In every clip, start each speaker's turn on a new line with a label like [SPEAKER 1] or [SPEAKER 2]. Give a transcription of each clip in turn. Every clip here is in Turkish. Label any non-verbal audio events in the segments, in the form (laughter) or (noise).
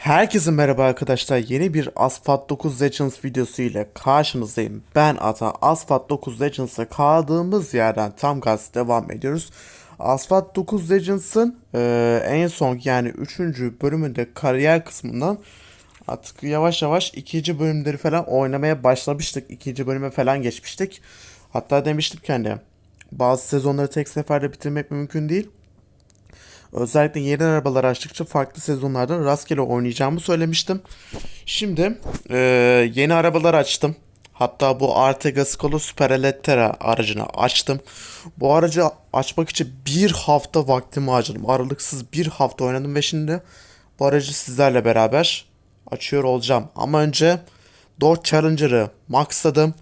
[SPEAKER 1] Herkese merhaba arkadaşlar. Yeni bir Asphalt 9 Legends videosu ile karşınızdayım. Ben Ata. Asphalt 9 Legends'a kaldığımız yerden tam gaz devam ediyoruz. Asphalt 9 Legends'ın eee, en son yani 3. bölümünde kariyer kısmından artık yavaş yavaş ikinci bölümleri falan oynamaya başlamıştık. İkinci bölüme falan geçmiştik. Hatta demiştim ki hani bazı sezonları tek seferde bitirmek mümkün değil. Özellikle yeni arabalar açtıkça farklı sezonlarda rastgele oynayacağımı söylemiştim. Şimdi e, yeni arabalar açtım. Hatta bu Artega Scolo Super Elettra aracını açtım. Bu aracı açmak için bir hafta vaktimi harcadım. Aralıksız bir hafta oynadım ve şimdi bu aracı sizlerle beraber açıyor olacağım. Ama önce Dodge Challenger'ı maxladım.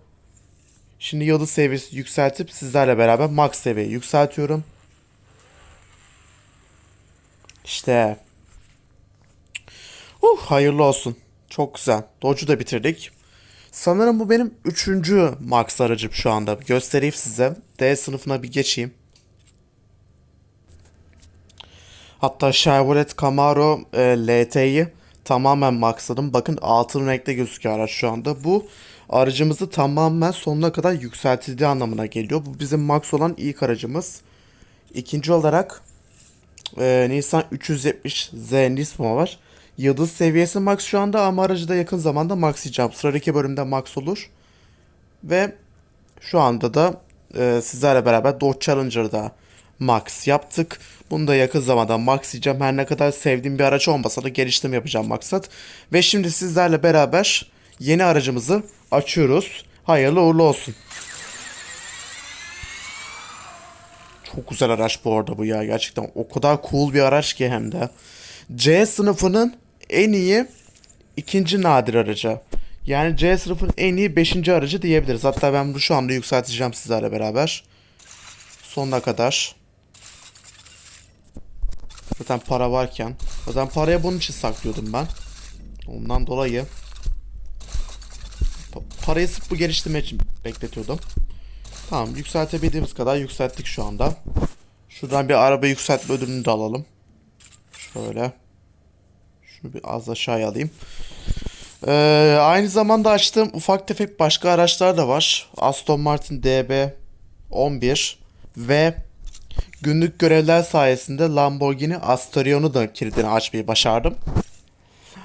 [SPEAKER 1] Şimdi yıldız seviyesi yükseltip sizlerle beraber max seviyeyi yükseltiyorum. İşte. Uh, hayırlı olsun. Çok güzel. Dodge'u da bitirdik. Sanırım bu benim üçüncü Max aracım şu anda. Göstereyim size. D sınıfına bir geçeyim. Hatta Chevrolet Camaro e, LT'yi tamamen maxladım. Bakın altın renkte gözüküyor araç şu anda. Bu aracımızı tamamen sonuna kadar yükseltildiği anlamına geliyor. Bu bizim max olan ilk aracımız. İkinci olarak ee, Nissan 370 Z Nismo var. Yıldız seviyesi max şu anda ama aracı da yakın zamanda maxlayacağım. Sıradaki bölümde max olur. Ve şu anda da e, sizlerle beraber Dodge Challenger'da max yaptık. Bunu da yakın zamanda maxlayacağım. Her ne kadar sevdiğim bir araç olmasa da geliştirme yapacağım maksat. Ve şimdi sizlerle beraber yeni aracımızı açıyoruz. Hayırlı uğurlu olsun. Çok güzel araç bu arada bu ya. Gerçekten o kadar cool bir araç ki hem de. C sınıfının en iyi ikinci nadir aracı. Yani C sınıfının en iyi beşinci aracı diyebiliriz. Hatta ben bunu şu anda yükselteceğim sizlerle beraber. Sonuna kadar. Zaten para varken. Zaten parayı bunun için saklıyordum ben. Ondan dolayı. pa- Parayı sırf bu geliştirme için bekletiyordum. Tamam yükseltebildiğimiz kadar yükselttik şu anda. Şuradan bir araba yükseltme ödülünü de alalım. Şöyle. Şunu bir az aşağıya alayım. Ee, aynı zamanda açtığım ufak tefek başka araçlar da var. Aston Martin DB 11 ve günlük görevler sayesinde Lamborghini Astarion'u da kilidini açmayı başardım.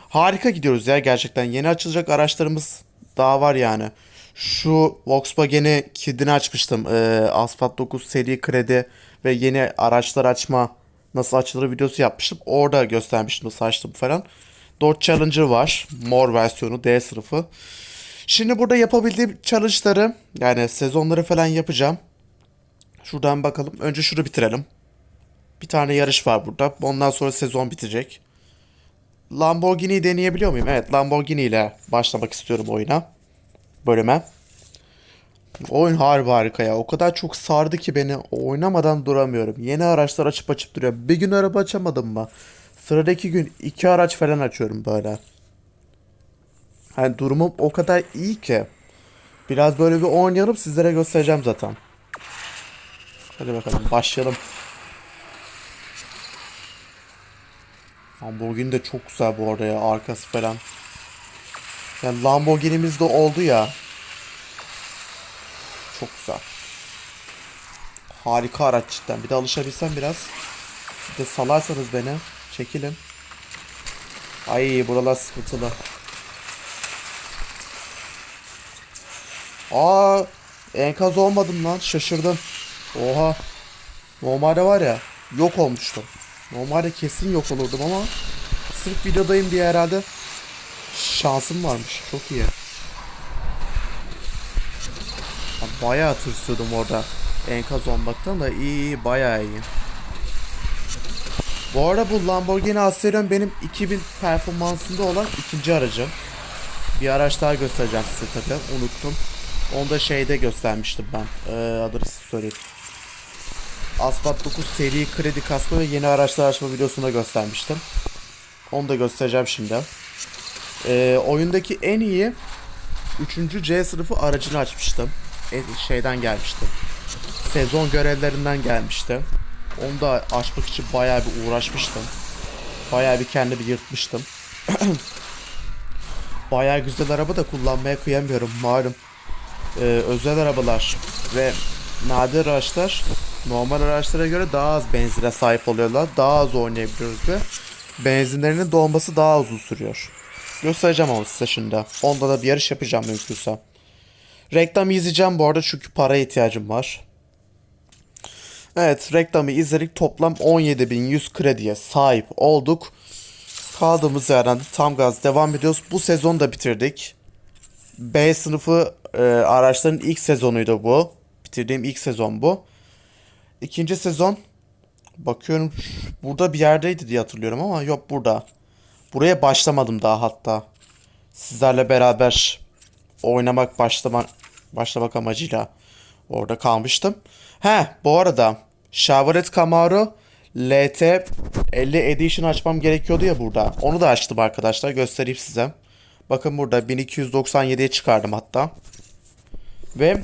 [SPEAKER 1] Harika gidiyoruz ya gerçekten. Yeni açılacak araçlarımız daha var yani. Şu Volkswagen'i kilidini açmıştım. Ee, Asphalt 9 seri kredi ve yeni araçlar açma nasıl açılır videosu yapmıştım. Orada göstermiştim nasıl açtım falan. Dodge Challenger var. Mor versiyonu D sınıfı. Şimdi burada yapabildiğim challenge'ları yani sezonları falan yapacağım. Şuradan bakalım. Önce şunu bitirelim. Bir tane yarış var burada. Ondan sonra sezon bitecek. Lamborghini'yi deneyebiliyor muyum? Evet Lamborghini ile başlamak istiyorum oyuna. Bölüme. Oyun harbi harika ya. O kadar çok sardı ki beni oynamadan duramıyorum. Yeni araçlar açıp açıp duruyor. Bir gün araba açamadım mı? Sıradaki gün iki araç falan açıyorum böyle. Hani durumum o kadar iyi ki. Biraz böyle bir oynayalım sizlere göstereceğim zaten. Hadi bakalım başlayalım. Lamborghini de çok güzel bu arada ya arkası falan. Yani Lamborghini'miz de oldu ya. Çok güzel. Harika araç cidden. Bir de alışabilsem biraz. Bir de salarsanız beni. Çekilin. Ay buralar sıkıntılı. Aa enkaz olmadım lan şaşırdım. Oha. Normalde var ya yok olmuştum. Normalde kesin yok olurdum ama sırf videodayım diye herhalde şansım varmış. Çok iyi. Ya Bayağı tırsıyordum orada enkaz olmaktan da iyi iyi bayağı iyi. Bu arada bu Lamborghini Asterion benim 2000 performansında olan ikinci aracım. Bir araç daha göstereceğim size tabi unuttum. Onu da şeyde göstermiştim ben. Ee, size söyleyeyim. Asphalt 9 seri kredi kasma ve yeni araçlar açma videosunda göstermiştim. Onu da göstereceğim şimdi. Ee, oyundaki en iyi 3. C sınıfı aracını açmıştım. E, şeyden gelmişti. Sezon görevlerinden gelmişti. Onu da açmak için bayağı bir uğraşmıştım. Bayağı bir kendimi yırtmıştım. (clears throat) Bayağı güzel araba da kullanmaya kıyamıyorum malum. Ee, özel arabalar ve nadir araçlar normal araçlara göre daha az benzine sahip oluyorlar. Daha az oynayabiliyoruz ve benzinlerinin dolması daha uzun sürüyor. Göstereceğim ama size şimdi. Onda da bir yarış yapacağım mümkünse. Reklam izleyeceğim bu arada çünkü para ihtiyacım var. Evet reklamı izledik toplam 17.100 krediye sahip olduk. Kaldığımız yerden de tam gaz devam ediyoruz. Bu sezonu da bitirdik. B sınıfı e, araçların ilk sezonuydu bu. Bitirdiğim ilk sezon bu. İkinci sezon bakıyorum burada bir yerdeydi diye hatırlıyorum ama yok burada. Buraya başlamadım daha hatta. Sizlerle beraber oynamak başlamak başlamak amacıyla orada kalmıştım. He bu arada Chevrolet Camaro LT 50 Edition açmam gerekiyordu ya burada. Onu da açtım arkadaşlar göstereyim size. Bakın burada 1297'ye çıkardım hatta. Ve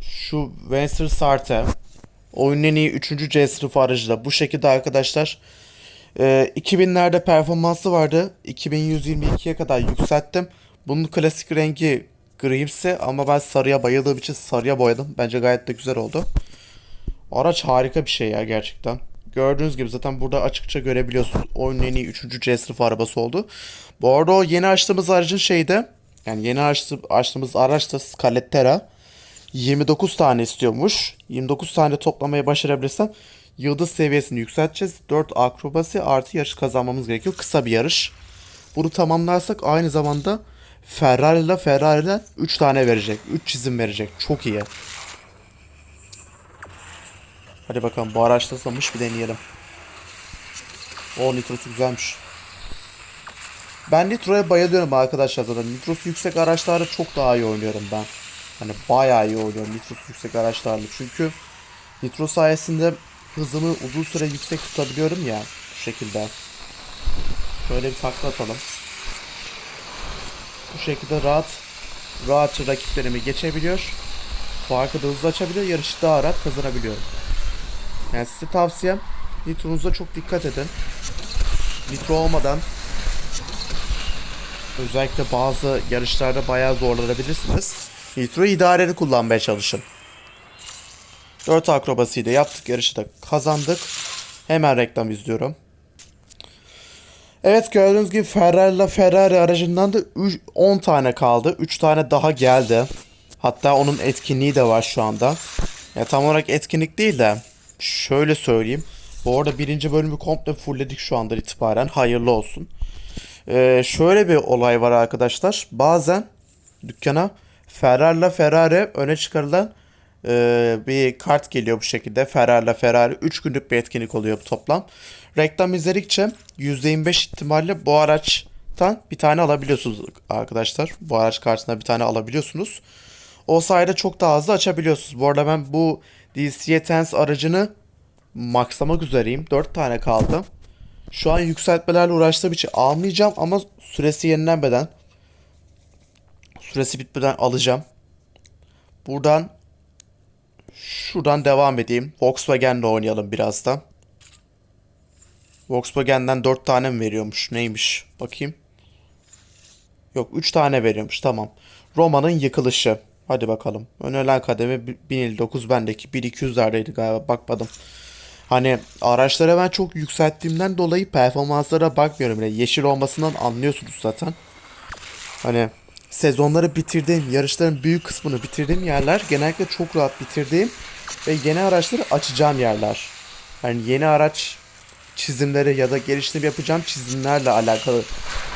[SPEAKER 1] şu Venture Sarte oyunun en iyi 3. C sınıfı aracı da bu şekilde arkadaşlar. Ee, 2000'lerde performansı vardı. 2122'ye kadar yükselttim. Bunun klasik rengi grimsi ama ben sarıya bayıldığım için sarıya boyadım. Bence gayet de güzel oldu. Araç harika bir şey ya gerçekten. Gördüğünüz gibi zaten burada açıkça görebiliyorsunuz. Oyunun en iyi 3. C sınıfı arabası oldu. Bu arada o yeni açtığımız aracın şeyde yani yeni açtı, açtığımız araç da Scalettera. 29 tane istiyormuş. 29 tane toplamayı başarabilirsem yıldız seviyesini yükselteceğiz. 4 akrobasi artı yarış kazanmamız gerekiyor. Kısa bir yarış. Bunu tamamlarsak aynı zamanda Ferrari ile Ferrari ile 3 tane verecek. 3 çizim verecek. Çok iyi. Hadi bakalım bu araç nasılmış bir deneyelim. O nitrosu güzelmiş. Ben Nitro'ya bayılıyorum arkadaşlar zaten. Nitrosu yüksek araçlarda çok daha iyi oynuyorum ben. Hani bayağı iyi oynuyorum Nitrosu yüksek araçlarla. Çünkü Nitro sayesinde hızımı uzun süre yüksek tutabiliyorum ya. Bu şekilde. Şöyle bir takla atalım. Bu şekilde rahat rahatça rakiplerimi geçebiliyor. Farkı da hızlı açabiliyor. Yarışı daha rahat kazanabiliyorum. Yani size tavsiyem Nitro'nuza çok dikkat edin. Nitro olmadan özellikle bazı yarışlarda bayağı zorlanabilirsiniz. Nitro'yu idareli kullanmaya çalışın. 4 akrobasiyi de yaptık. Yarışı da kazandık. Hemen reklam izliyorum. Evet gördüğünüz gibi Ferrari ile Ferrari aracından da üç- 10 tane kaldı. 3 tane daha geldi. Hatta onun etkinliği de var şu anda. Ya tam olarak etkinlik değil de şöyle söyleyeyim. Bu arada birinci bölümü komple fullledik şu anda itibaren. Hayırlı olsun. Ee, şöyle bir olay var arkadaşlar. Bazen dükkana Ferrari ile Ferrari öne çıkarılan e, bir kart geliyor bu şekilde. Ferrari ile Ferrari 3 günlük bir etkinlik oluyor bu toplam. Reklam izledikçe %25 ihtimalle bu araçtan bir tane alabiliyorsunuz arkadaşlar. Bu araç kartına bir tane alabiliyorsunuz. O sayede çok daha hızlı açabiliyorsunuz. Bu arada ben bu DC'ye Tense aracını maxlamak üzereyim. 4 tane kaldı. Şu an yükseltmelerle uğraştığım için almayacağım ama süresi yenilenmeden süresi bitmeden alacağım. Buradan şuradan devam edeyim. Volkswagen'le oynayalım birazdan. Volkswagen'den 4 tane mi veriyormuş? Neymiş? Bakayım. Yok 3 tane veriyormuş. Tamam. Roma'nın yıkılışı. Hadi bakalım. Önerilen kademe 1059 bendeki 1200'lerdeydi galiba. Bakmadım. Hani araçlara ben çok yükselttiğimden dolayı performanslara bakmıyorum bile. Yeşil olmasından anlıyorsunuz zaten. Hani sezonları bitirdiğim, yarışların büyük kısmını bitirdiğim yerler genellikle çok rahat bitirdiğim ve yeni araçları açacağım yerler. Hani yeni araç çizimleri ya da geliştirme yapacağım çizimlerle alakalı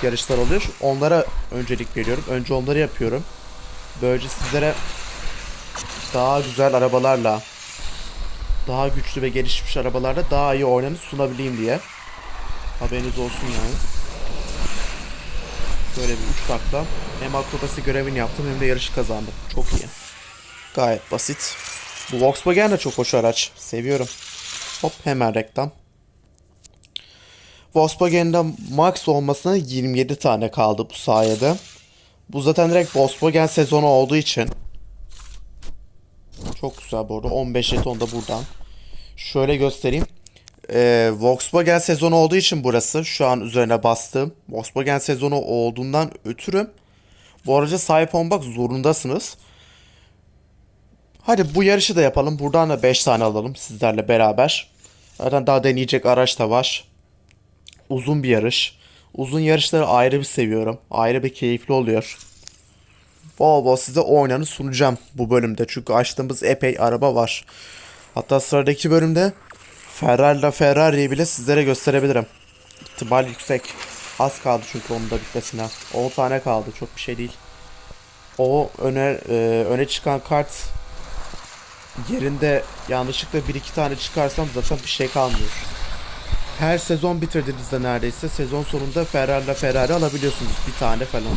[SPEAKER 1] yarışlar oluyor. Onlara öncelik veriyorum. Önce onları yapıyorum. Böylece sizlere daha güzel arabalarla daha güçlü ve gelişmiş arabalarda daha iyi oynanış sunabileyim diye. Haberiniz olsun yani. Böyle bir 3 takla hem akrobasi görevini yaptım hem de yarışı kazandım. Çok iyi. Gayet basit. Bu Volkswagen de çok hoş araç. Seviyorum. Hop hemen reklam. Volkswagen'de max olmasına 27 tane kaldı bu sayede. Bu zaten direkt Volkswagen sezonu olduğu için çok güzel bu arada. 15 jeton da buradan. Şöyle göstereyim. E, Volkswagen sezonu olduğu için burası şu an üzerine bastığım Volkswagen sezonu olduğundan ötürü bu araca sahip olmak zorundasınız. Hadi bu yarışı da yapalım. Buradan da 5 tane alalım sizlerle beraber. Zaten daha deneyecek araç da var. Uzun bir yarış. Uzun yarışları ayrı bir seviyorum. Ayrı bir keyifli oluyor. Bol bol size oynanı sunacağım bu bölümde. Çünkü açtığımız epey araba var. Hatta sıradaki bölümde Ferrari ile Ferrari'yi bile sizlere gösterebilirim. İhtimal yüksek. Az kaldı çünkü onun da bitmesine. 10 tane kaldı. Çok bir şey değil. O öne e, öne çıkan kart yerinde yanlışlıkla bir iki tane çıkarsam zaten bir şey kalmıyor. Her sezon bitirdiğinizde neredeyse sezon sonunda Ferrari ile Ferrari alabiliyorsunuz bir tane falan.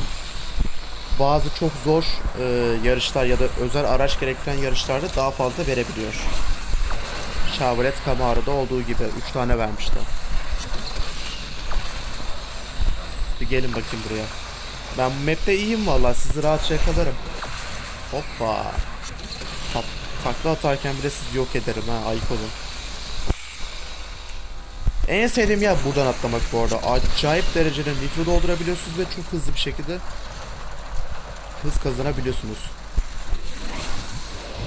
[SPEAKER 1] Bazı çok zor e, yarışlar ya da özel araç gerektiren yarışlarda daha fazla verebiliyor. Chevrolet Camaro'da olduğu gibi 3 tane vermişti. Bir gelin bakayım buraya. Ben bu map'te iyiyim vallahi sizi rahatça yakalarım. Hoppa. Tak, takla atarken bile sizi yok ederim ha ayıp olun. En sevdiğim yer buradan atlamak bu arada. Acayip derecede nitro doldurabiliyorsunuz ve çok hızlı bir şekilde hız kazanabiliyorsunuz.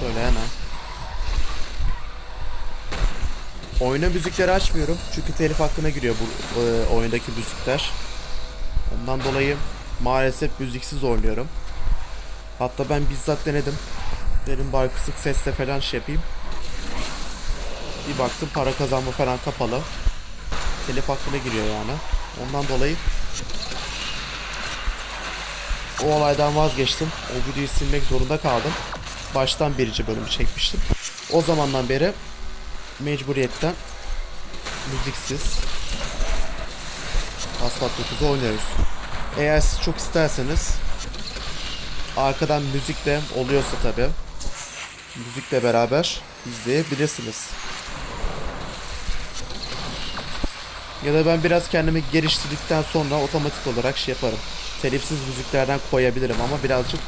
[SPEAKER 1] Böyle hemen. Oyuna müzikleri açmıyorum çünkü telif hakkına giriyor bu e, oyundaki müzikler. Ondan dolayı maalesef müziksiz oynuyorum. Hatta ben bizzat denedim. Dedim bari kısık sesle falan şey yapayım. Bir baktım para kazanma falan kapalı. Telif hakkına giriyor yani. Ondan dolayı o olaydan vazgeçtim. O videoyu silmek zorunda kaldım. Baştan birinci bölümü çekmiştim. O zamandan beri mecburiyetten müziksiz Asphalt 9'u oynuyoruz. Eğer siz çok isterseniz arkadan müzik de oluyorsa tabi müzikle beraber izleyebilirsiniz. Ya da ben biraz kendimi geliştirdikten sonra otomatik olarak şey yaparım. Telifsiz müziklerden koyabilirim ama birazcık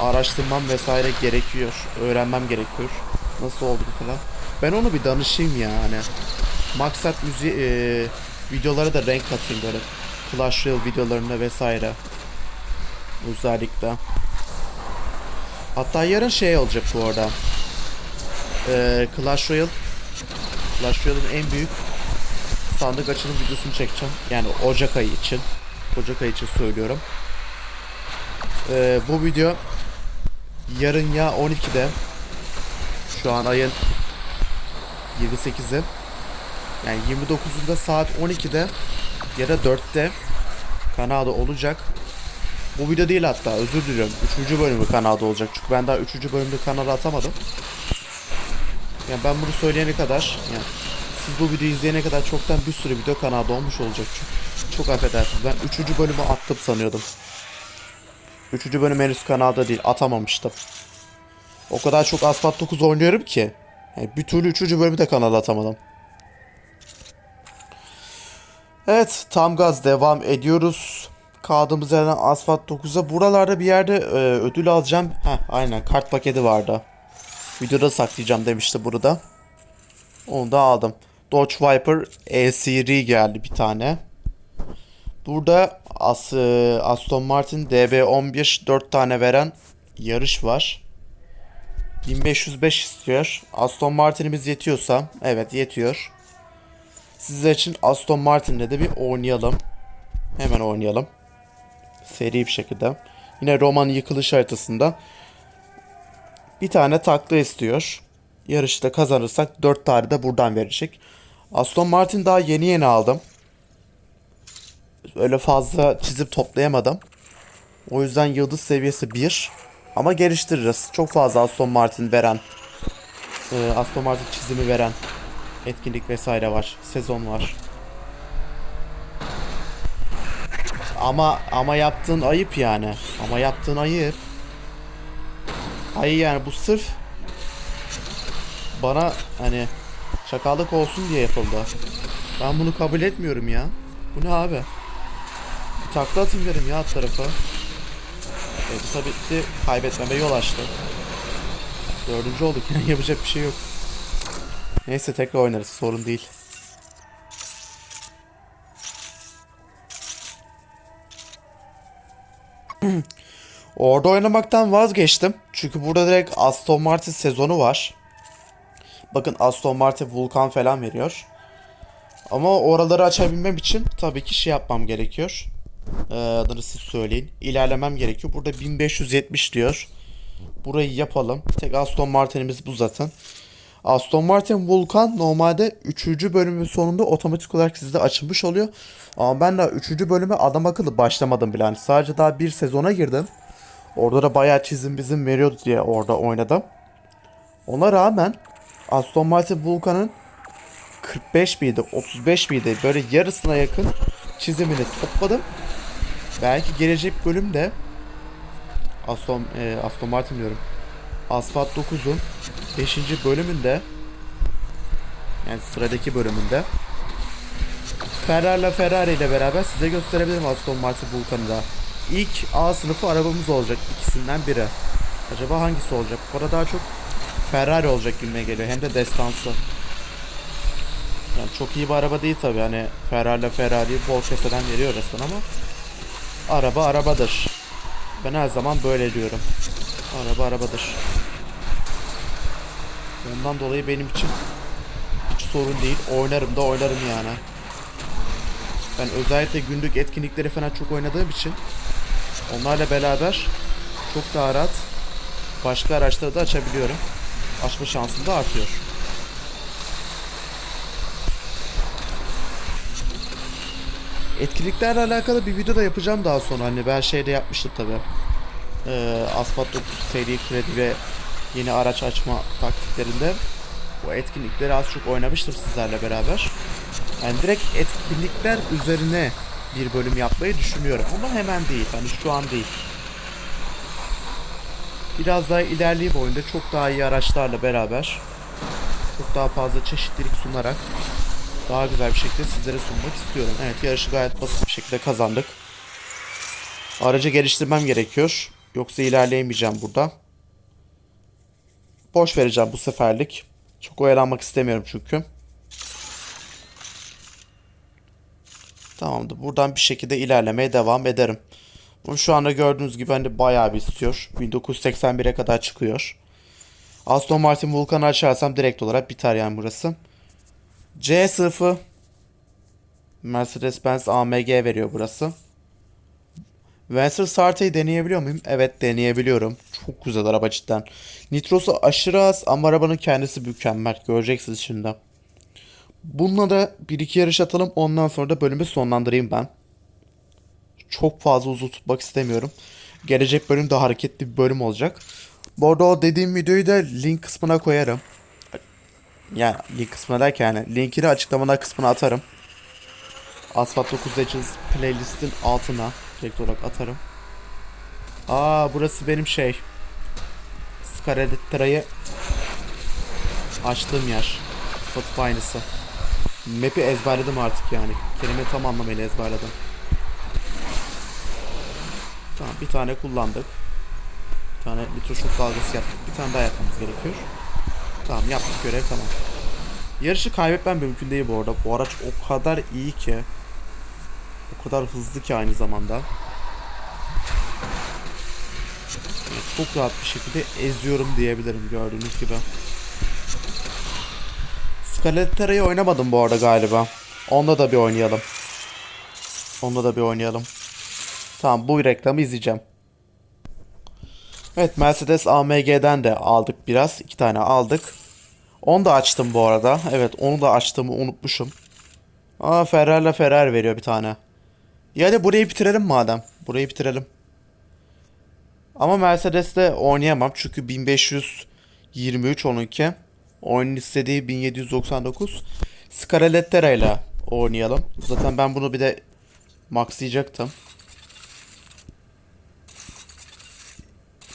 [SPEAKER 1] araştırmam vesaire gerekiyor. Öğrenmem gerekiyor. Nasıl olduğunu falan. Ben onu bir danışayım yani. Maksat müziği e, videolara da renk katayım böyle. Clash Royale videolarına vesaire. Özellikle. Hatta yarın şey olacak bu arada. E, Clash Royale Clash Royale'ın en büyük sandık açılım videosunu çekeceğim. Yani Ocak ayı için. Ocak ayı için söylüyorum. E, bu video yarın ya 12'de şu an ayın 28'i yani 29'unda saat 12'de ya da 4'te kanalda olacak. Bu video değil hatta özür diliyorum. 3. bölümü kanalda olacak. Çünkü ben daha 3. bölümde kanala atamadım. Yani ben bunu söyleyene kadar yani siz bu videoyu izleyene kadar çoktan bir sürü video kanalda olmuş olacak. Çok, çok affedersiniz. Ben 3. bölümü attım sanıyordum. 3. bölüm henüz kanalda değil. Atamamıştım. O kadar çok Asphalt 9 oynuyorum ki. Yani bir türlü 3. bölümü de kanala atamadım. Evet tam gaz devam ediyoruz. Kaldığımız yerden Asphalt 9'a buralarda bir yerde e, ödül alacağım. Heh aynen kart paketi vardı. Videoda saklayacağım demişti burada. Onu da aldım. Dodge Viper E-Seri geldi bir tane. Burada As e, Aston Martin DB11 4 tane veren yarış var. 1505 istiyor. Aston Martin'imiz yetiyorsa, evet yetiyor. Sizler için Aston Martin'le de bir oynayalım. Hemen oynayalım. Seri bir şekilde. Yine Roman yıkılış haritasında bir tane takla istiyor. Yarışta kazanırsak 4 tane de buradan verecek. Aston Martin daha yeni yeni aldım. Öyle fazla çizip toplayamadım. O yüzden yıldız seviyesi 1. Ama geliştiririz. Çok fazla Aston Martin veren, e, Aston Martin çizimi veren etkinlik vesaire var. Sezon var. Ama ama yaptığın ayıp yani. Ama yaptığın ayıp. Hayır yani bu sırf bana hani şakallık olsun diye yapıldı. Ben bunu kabul etmiyorum ya. Bu ne abi? Bir takla atayım dedim ya alt tarafa. Evet, tabii ki kaybetmeme yol açtı. Dördüncü olduk (laughs) yani yapacak bir şey yok. Neyse tekrar oynarız sorun değil. (clears throat) Orada oynamaktan vazgeçtim. Çünkü burada direkt Aston Martin sezonu var. Bakın Aston Martin Vulkan falan veriyor. Ama oraları açabilmem için tabii ki şey yapmam gerekiyor. Ee, adını siz söyleyin. İlerlemem gerekiyor. Burada 1570 diyor. Burayı yapalım. Tek Aston Martin'imiz bu zaten. Aston Martin Vulkan normalde 3. bölümün sonunda otomatik olarak sizde açılmış oluyor. Ama ben daha 3. bölüme adam akıllı başlamadım bile. Yani sadece daha bir sezona girdim. Orada da bayağı çizim bizim veriyordu diye orada oynadım. Ona rağmen Aston Martin Vulkan'ın 45 miydi 35 miydi böyle yarısına yakın çizimini topladım. Belki gelecek bölümde Aston, e, Aston Martin diyorum. Asfalt 9'un 5. bölümünde yani sıradaki bölümünde Ferrari'la Ferrari ile beraber size gösterebilirim Aston Martin Vulcan'ı da. İlk A sınıfı arabamız olacak ikisinden biri. Acaba hangisi olacak? Burada daha çok Ferrari olacak gibime geliyor. Hem de destansı. Çok iyi bir araba değil tabi. Hani Ferrari ile Ferrari'yi bol keseden veriyor resmen ama araba arabadır. Ben her zaman böyle diyorum. Araba arabadır. Ondan dolayı benim için hiç sorun değil. Oynarım da oynarım yani. Ben özellikle günlük etkinlikleri falan çok oynadığım için onlarla beraber çok daha rahat başka araçları da açabiliyorum. Açma şansım da artıyor. Etkinliklerle alakalı bir video da yapacağım daha sonra. Hani ben şeyde yapmıştım tabi. Ee, Asfalt 9 seri kredi ve yeni araç açma taktiklerinde bu etkinlikleri az çok oynamıştım sizlerle beraber. Yani direkt etkinlikler üzerine bir bölüm yapmayı düşünüyorum ama hemen değil. Hani şu an değil. Biraz daha ilerleyip oyunda çok daha iyi araçlarla beraber çok daha fazla çeşitlilik sunarak daha güzel bir şekilde sizlere sunmak istiyorum. Evet yarışı gayet basit bir şekilde kazandık. Aracı geliştirmem gerekiyor. Yoksa ilerleyemeyeceğim burada. Boş vereceğim bu seferlik. Çok oyalanmak istemiyorum çünkü. Tamamdır. Buradan bir şekilde ilerlemeye devam ederim. Bu şu anda gördüğünüz gibi hani bayağı bir istiyor. 1981'e kadar çıkıyor. Aston Martin Vulcan'ı açarsam direkt olarak biter yani burası. C sınıfı Mercedes-Benz AMG veriyor burası. Venture Sarte'yi deneyebiliyor muyum? Evet deneyebiliyorum. Çok güzel araba cidden. Nitrosu aşırı az ama arabanın kendisi mükemmel. Göreceksiniz şimdi. Bununla da bir iki yarış atalım. Ondan sonra da bölümü sonlandırayım ben. Çok fazla uzun tutmak istemiyorum. Gelecek bölüm de hareketli bir bölüm olacak. Bu arada o dediğim videoyu da link kısmına koyarım. Yani link kısmına derken yani linkini açıklamalar kısmına atarım. Asphalt 9 Legends playlistin altına direkt olarak atarım. Aa burası benim şey. Scarlettera'yı açtığım yer. Spotify aynısı. Map'i ezberledim artık yani. Kelime tam anlamıyla ezberledim. Tamam bir tane kullandık. Bir tane nitroşok dalgası yaptık. Bir tane daha yapmamız gerekiyor. Tamam yaptık görev tamam. Yarışı kaybetmem mümkün değil bu arada. Bu araç o kadar iyi ki. O kadar hızlı ki aynı zamanda. Yani çok rahat bir şekilde eziyorum diyebilirim gördüğünüz gibi. Scarlettera'yı oynamadım bu arada galiba. Onda da bir oynayalım. Onda da bir oynayalım. Tamam bu reklamı izleyeceğim. Evet Mercedes AMG'den de aldık biraz. iki tane aldık. Onu da açtım bu arada. Evet onu da açtığımı unutmuşum. Aa Ferrari'la Ferrari veriyor bir tane. Yani burayı bitirelim madem. Burayı bitirelim. Ama Mercedes'te oynayamam çünkü 1523 onunki. Oyunun istediği 1799. Scarlettera ile oynayalım. Zaten ben bunu bir de maxlayacaktım.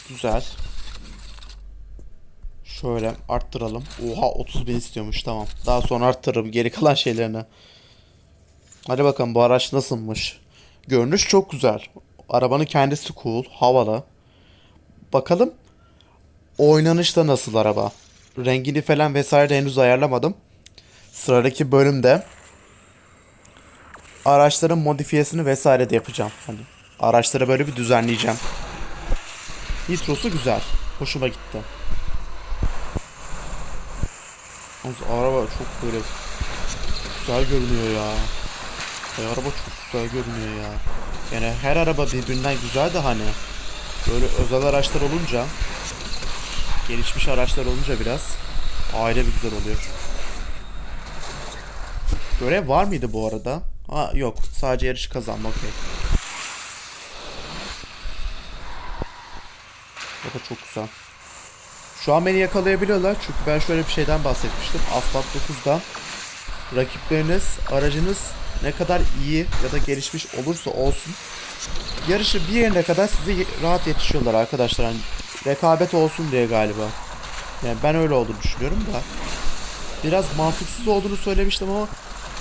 [SPEAKER 1] Güzel. Şöyle arttıralım. Oha 30 bin istiyormuş tamam. Daha sonra arttırırım geri kalan şeylerini. Hadi bakalım bu araç nasılmış. Görünüş çok güzel. Arabanın kendisi cool, havalı. Bakalım oynanışta nasıl araba. Rengini falan vesaire de henüz ayarlamadım. Sıradaki bölümde araçların modifiyesini vesaire de yapacağım. Hani Araçları böyle bir düzenleyeceğim. Nitrosu güzel. Hoşuma gitti. Yalnız araba çok böyle güzel görünüyor ya. Ay, araba çok güzel görünüyor ya. Yani her araba birbirinden güzel de hani böyle özel araçlar olunca gelişmiş araçlar olunca biraz aile bir güzel oluyor. Görev var mıydı bu arada? Ha yok. Sadece yarışı kazanma okey. O da çok güzel. Şu an beni yakalayabiliyorlar çünkü ben şöyle bir şeyden bahsetmiştim. Asfalt 9'da rakipleriniz, aracınız ne kadar iyi ya da gelişmiş olursa olsun yarışı bir yerine kadar size rahat yetişiyorlar arkadaşlar. Hani rekabet olsun diye galiba. Yani ben öyle olduğunu düşünüyorum da. Biraz mantıksız olduğunu söylemiştim ama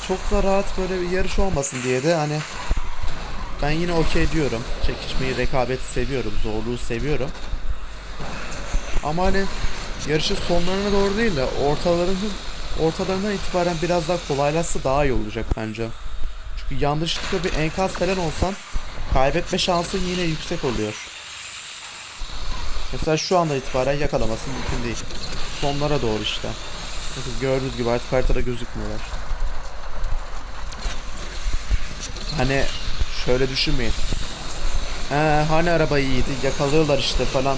[SPEAKER 1] çok da rahat böyle bir yarış olmasın diye de hani ben yine okey diyorum. Çekişmeyi, rekabeti seviyorum, zorluğu seviyorum. Ama hani yarışın sonlarına doğru değil de ortalarının ortalarından itibaren biraz daha kolaylaşsa daha iyi olacak bence. Çünkü yanlışlıkla bir enkaz falan olsan kaybetme şansın yine yüksek oluyor. Mesela şu anda itibaren yakalaması mümkün değil. Sonlara doğru işte. Bakın gördüğünüz gibi artık haritada gözükmüyorlar. Hani şöyle düşünmeyin. Ee, hani araba iyiydi yakalıyorlar işte falan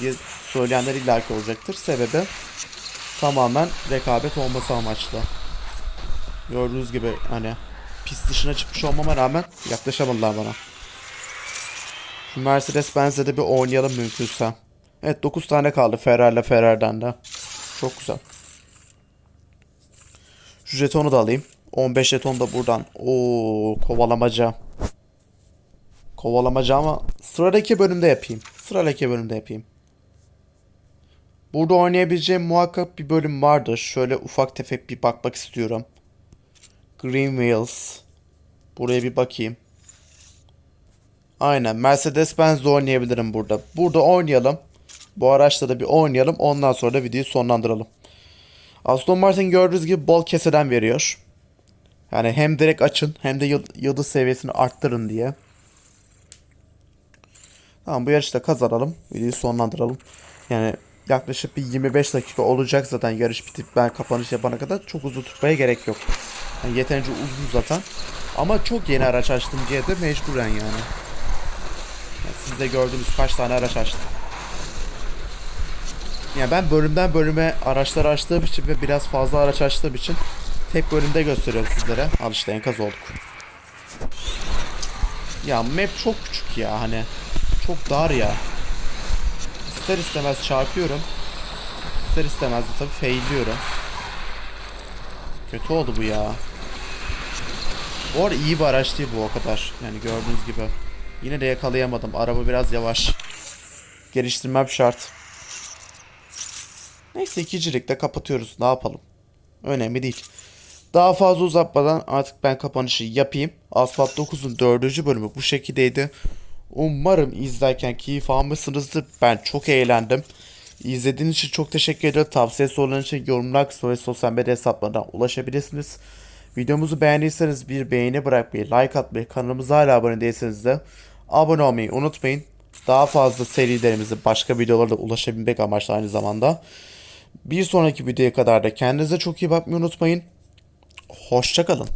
[SPEAKER 1] diye söyleyenler illaki olacaktır. Sebebi tamamen rekabet olması amaçlı. Gördüğünüz gibi hani pist dışına çıkmış olmama rağmen yaklaşamadılar bana. Şu Mercedes Benz'de de bir oynayalım mümkünse. Evet 9 tane kaldı Ferrari'le Ferrari'den de. Çok güzel. Şu jetonu da alayım. 15 jeton da buradan. Oo kovalamaca. Kovalamaca ama sıradaki bölümde yapayım. Sıradaki bölümde yapayım. Burada oynayabileceğim muhakkak bir bölüm vardır. Şöyle ufak tefek bir bakmak istiyorum. Green Wheels. Buraya bir bakayım. Aynen Mercedes-Benz'de oynayabilirim burada. Burada oynayalım. Bu araçla da bir oynayalım. Ondan sonra da videoyu sonlandıralım. Aston Martin gördüğünüz gibi bol keseden veriyor. Yani hem direkt açın hem de yıl- yıldız seviyesini arttırın diye. Tamam bu yarışta kazanalım. Videoyu sonlandıralım. Yani yaklaşık bir 25 dakika olacak zaten yarış bitip ben kapanış yapana kadar çok uzun tutmaya gerek yok. Yani yeterince uzun zaten. Ama çok yeni araç açtım diye de mecburen yani. Yani siz de gördüğünüz kaç tane araç açtım. Yani ben bölümden bölüme araçlar açtığım için ve biraz fazla araç açtığım için tek bölümde gösteriyorum sizlere. Al işte enkaz olduk. Ya map çok küçük ya hani. Çok dar ya. İster istemez çarpıyorum. İster istemez de tabii failliyorum. Kötü oldu bu ya. Bu iyi bir araç değil bu o kadar. Yani gördüğünüz gibi. Yine de yakalayamadım. Araba biraz yavaş. Geliştirmem şart. Neyse ikincilikte kapatıyoruz. Ne yapalım? Önemli değil. Daha fazla uzatmadan artık ben kapanışı yapayım. Asfalt 9'un 4. bölümü bu şekildeydi. Umarım izlerken keyif almışsınızdır. Ben çok eğlendim. İzlediğiniz için çok teşekkür ederim. Tavsiye sorularınız için yorumlar kısmı sosyal medya hesaplarından ulaşabilirsiniz. Videomuzu beğendiyseniz bir beğeni bırakmayı, like atmayı, kanalımıza hala abone değilseniz de abone olmayı unutmayın. Daha fazla serilerimizi başka videolarda ulaşabilmek amaçlı aynı zamanda. Bir sonraki videoya kadar da kendinize çok iyi bakmayı unutmayın. Hoşçakalın.